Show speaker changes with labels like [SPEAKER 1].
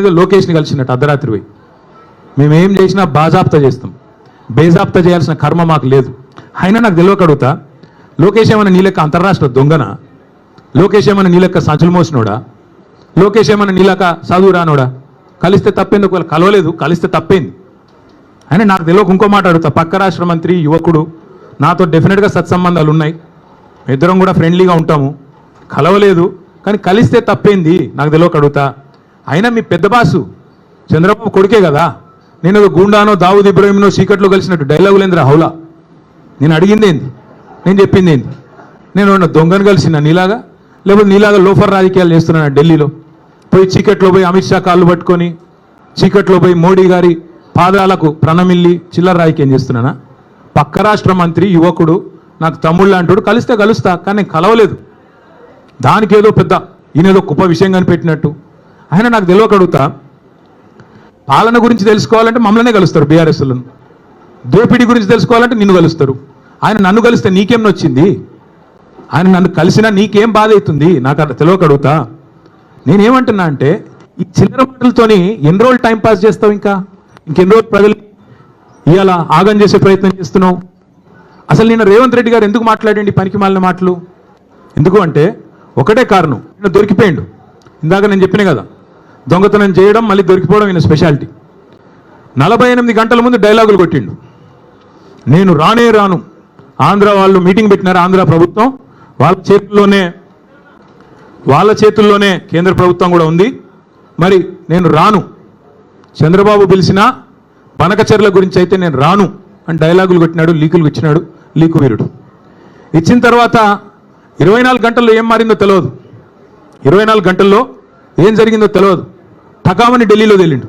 [SPEAKER 1] నేనేదో లోకేష్ని కలిసినట్టు అర్ధరాత్రి పోయి. మేము ఏం చేసినా బాజాప్తా చేస్తాం. బేజాప్తా చేయాల్సిన కర్మ మాకు లేదు. అయినా నాకు తెలియక అడుగుతా లోకేష్ ఏమైనా నీ లెక్క అంతర్రాష్ట్ర దొంగన? లోకేష్ ఏమైనా నీ లెక్క సంచులు మోసినోడా? లోకేష్ ఏమైనా నీ లెక్క చదువు రానోడా? కలిస్తే తప్పేంది ఒకవేళ కలవలేదు కలిస్తే తప్పేంది. అయినా నాకు తెలియక ఇంకో మాట అడుగుతా పక్క రాష్ట్ర మంత్రి యువకుడు నాతో డెఫినెట్గా సత్సంబంధాలు ఉన్నాయి. ఇద్దరం కూడా ఫ్రెండ్లీగా ఉంటాము. కలవలేదు కానీ కలిస్తే తప్పేంది? నాకు తెలియక అడుగుతా. అయినా మీ పెద్ద బాసు చంద్రబాబు కొడుకే కదా? నేను గుండానో గూండానో దావుద్ ఇబ్రాహింనో చీకట్లో కలిసినట్టు డైలాగులేంద్ర హౌలా. నేను అడిగింది ఏంది? నేను చెప్పింది ఏంది? నేను దొంగను కలిసిన నీలాగా? లేకపోతే నీలాగా లోఫర్ రాజకీయాలు చేస్తున్నాను ఢిల్లీలో? పోయి చీకట్లో పోయి అమిత్ షా కాళ్ళు పట్టుకొని చీకట్లో పోయి మోడీ గారి పాదాలకు ప్రణమిల్లి చిల్లర రాజకీయం చేస్తున్నానా? పక్క రాష్ట్ర మంత్రి యువకుడు నాకు తమ్ముళ్ళు అంటాడు కలిస్తే కలుస్తా కానీ నేను కలవలేదు. దానికి ఏదో పెద్ద ఈయనేదో గొప్ప విషయం కనిపెట్టినట్టు. ఆయన నాకు తెలియకడుగుతా పాలన గురించి తెలుసుకోవాలంటే మమ్మల్నే కలుస్తారు బీఆర్ఎస్లను. దోపిడీ గురించి తెలుసుకోవాలంటే నిన్ను కలుస్తారు. ఆయన నన్ను కలిస్తే నీకేం నొచ్చింది? ఆయన నన్ను కలిసినా నీకేం బాధ అవుతుంది? నాకు అట్లా తెలియకడుగుతా నేనేమంటున్నా అంటే ఈ చిల్లర మాటలతోని ఎన్ని రోజులు టైం పాస్ చేస్తావు ఇంకా? ఇంకెన్ని రోజులు ప్రజలు ఇవాళ ఆగం చేసే ప్రయత్నం చేస్తున్నావు? అసలు నేను రేవంత్ రెడ్డి గారు ఎందుకు మాట్లాడండి పనికి మాలిన మాటలు? ఎందుకు అంటే ఒకటే కారణం. నేను దొరికిపోయిండు. ఇందాక నేను చెప్పిన కదా దొంగతనం చేయడం మళ్ళీ దొరికిపోవడం ఈయన స్పెషాలిటీ. నలభై ఎనిమిది గంటల ముందు డైలాగులు కొట్టిండు. నేను రానే రాను. ఆంధ్ర వాళ్ళు మీటింగ్ పెట్టినారు ఆంధ్ర ప్రభుత్వం? వాళ్ళ చేతుల్లోనే వాళ్ళ చేతుల్లోనే కేంద్ర ప్రభుత్వం కూడా ఉంది. మరి నేను రాను. చంద్రబాబు పిలిచిన పనకచెర్ల గురించి అయితే నేను రాను అని డైలాగులు కొట్టినాడు లీకులు ఇచ్చినాడు లీకు వీరుడు. ఇచ్చిన తర్వాత ఇరవై నాలుగు గంటల్లో ఏం మారిందో తెలియదు ఇరవై నాలుగు గంటల్లో ఏం జరిగిందో తెలియదు టకామని ఢిల్లీలో తేలిండు.